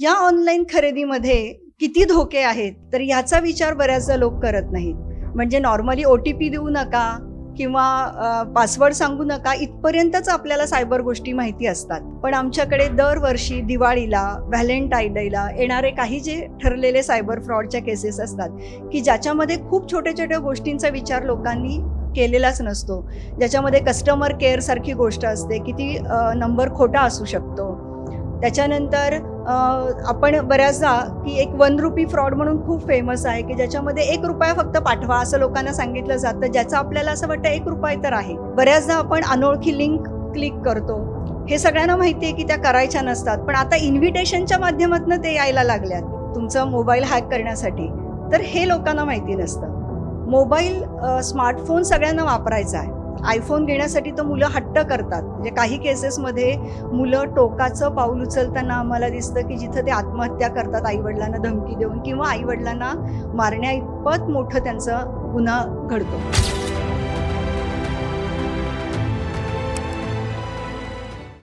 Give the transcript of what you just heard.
या ऑनलाईन खरेदीमध्ये किती धोके आहेत तर ह्याचा विचार बऱ्याचदा लोक करत नाहीत. म्हणजे नॉर्मली ओ टी पी देऊ नका किंवा पासवर्ड सांगू नका इथपर्यंतच आपल्याला सायबर गोष्टी माहिती असतात. पण आमच्याकडे दरवर्षी दिवाळीला व्हॅलेंटाईन डेला येणारे काही जे ठरलेले सायबर फ्रॉडच्या केसेस असतात की ज्याच्यामध्ये खूप छोट्या छोट्या गोष्टींचा विचार लोकांनी केलेलाच नसतो. ज्याच्यामध्ये कस्टमर केअरसारखी गोष्ट असते की ती नंबर खोटा असू शकतो. त्याच्यानंतर आपण बऱ्याचदा की एक वन रुपी फ्रॉड म्हणून खूप फेमस आहे की ज्याच्यामध्ये एक रुपया फक्त पाठवा असं लोकांना सांगितलं जातं. ज्याचं आपल्याला असं वाटतं एक रुपये तर आहे. बऱ्याचदा आपण अनोळखी लिंक क्लिक करतो. हे सगळ्यांना माहिती आहे की त्या करायच्या नसतात. पण आता इन्व्हिटेशनच्या माध्यमातून ते यायला लागल्यात. तुमचा मोबाईल हॅक करण्यासाठी. तर हे लोकांना माहिती नसतं. मोबाईल स्मार्टफोन सगळ्यांना वापरायचा आहे. आयफोन घेण्यासाठी तर मुलं हट्ट करतात. म्हणजे काही केसेसमध्ये मुलं टोकाचं पाऊल उचलताना आम्हाला दिसतं की जिथं ते आत्महत्या करतात आईवडिलांना धमकी देऊन किंवा आईवडिलांना मारण्या इतपत मोठं त्यांचा गुन्हा घडतो.